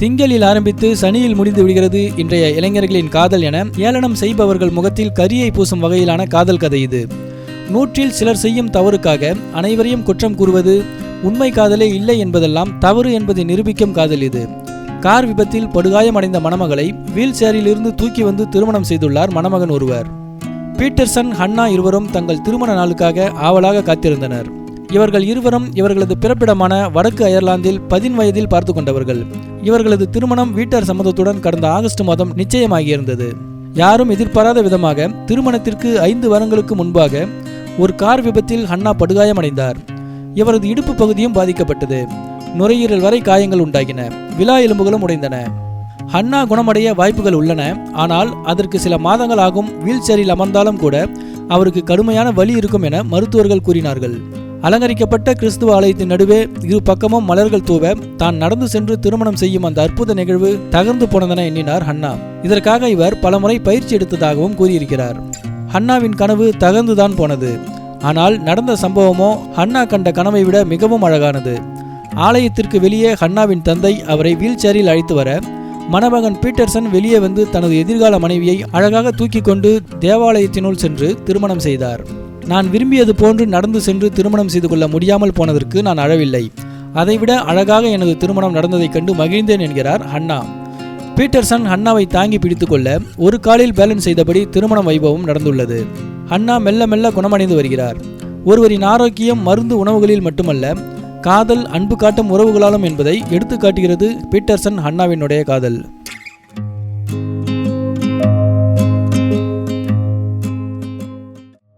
திங்களில் ஆரம்பித்து சனியில் முடிந்து விடுகிறது இன்றைய இளைஞர்களின் காதல் என ஏளனம் செய்பவர்கள் முகத்தில் கரியை பூசும் வகையிலான காதல் கதை இது. நூற்றில் சிலர் செய்யும் தவறுக்காக அனைவரையும் குற்றம் கூறுவது உண்மை காதலே இல்லை என்பதெல்லாம் தவறு என்பதை நிரூபிக்கும் காதல் இது. கார் விபத்தில் படுகாயமடைந்த மணமகளை வீல் சேரிலிருந்து தூக்கி வந்து திருமணம் செய்துள்ளார் மணமகன் ஒருவர். பீட்டர்சன் ஹன்னா இருவரும் தங்கள் திருமண நாளுக்காக ஆவலாக காத்திருந்தனர். இவர்கள் இருவரும் இவர்களது பிறப்பிடமான வடக்கு அயர்லாந்தில் பதின் வயதில் பார்த்து கொண்டவர்கள். இவர்களது திருமணம் வீட்டார் சம்மதத்துடன் கடந்த ஆகஸ்ட் மாதம் நிச்சயமாகியிருந்தது. யாரும் எதிர்பாராத விதமாக திருமணத்திற்கு ஐந்து வாரங்களுக்கு முன்பாக ஒரு கார் விபத்தில் ஹன்னா படுகாயமடைந்தார். இவரது இடுப்பு பகுதியும் பாதிக்கப்பட்டது. நுரையீரல் வரை காயங்கள் உண்டாகின. விலா எலும்புகளும் உடைந்தன. ஹன்னா குணமடைய வாய்ப்புகள் உள்ளன. ஆனால் அதற்கு சில மாதங்கள் ஆகும். வீல் சேரில் அமர்ந்தாலும் கூட அவருக்கு கடுமையான வலி இருக்கும் என மருத்துவர்கள் கூறினார்கள். அலங்கரிக்கப்பட்ட கிறிஸ்துவ ஆலயத்தின் நடுவே இரு பக்கமும் மலர்கள் தூவ தான் நடந்து சென்று திருமணம் செய்யும் அந்த அற்புத நிகழ்வு தகர்ந்து போனதென எண்ணினார் ஹன்னா. இதற்காக இவர் பலமுறை பயிற்சி எடுத்ததாகவும் கூறியிருக்கிறார். ஹன்னாவின் கனவு தகர்ந்துதான் போனது. ஆனால் நடந்த சம்பவமோ ஹன்னா கண்ட கனவை விட மிகவும் அழகானது. ஆலயத்திற்கு வெளியே ஹன்னாவின் தந்தை அவரை வீல் சேரில் அழைத்து வர மணமகன் பீட்டர்சன் வெளியே வந்து தனது எதிர்கால மனைவியை அழகாக தூக்கி கொண்டு தேவாலயத்தினுள் சென்று திருமணம் செய்தார். நான் விரும்பியது போன்று நடந்து சென்று திருமணம் செய்து கொள்ள முடியாமல் போனதற்கு நான் அழவில்லை. அதைவிட அழகாக எனது திருமணம் நடந்ததைக் கண்டு மகிழ்ந்தேன் என்கிறார் ஹன்னா. பீட்டர்சன் ஹன்னாவை தாங்கி பிடித்துக்கொள்ள ஒரு காலில் பேலன்ஸ் செய்தபடி திருமண வைபவம் நடந்துள்ளது. ஹன்னா மெல்ல மெல்ல குணமடைந்து வருகிறார். ஒருவரின் ஆரோக்கியம் மருந்து உணவுகளில் மட்டுமல்ல காதல் அன்பு காட்டும் உறவுகளாலும் என்பதை எடுத்துக்காட்டுகிறது பீட்டர்சன் ஹன்னாவினுடைய காதல்.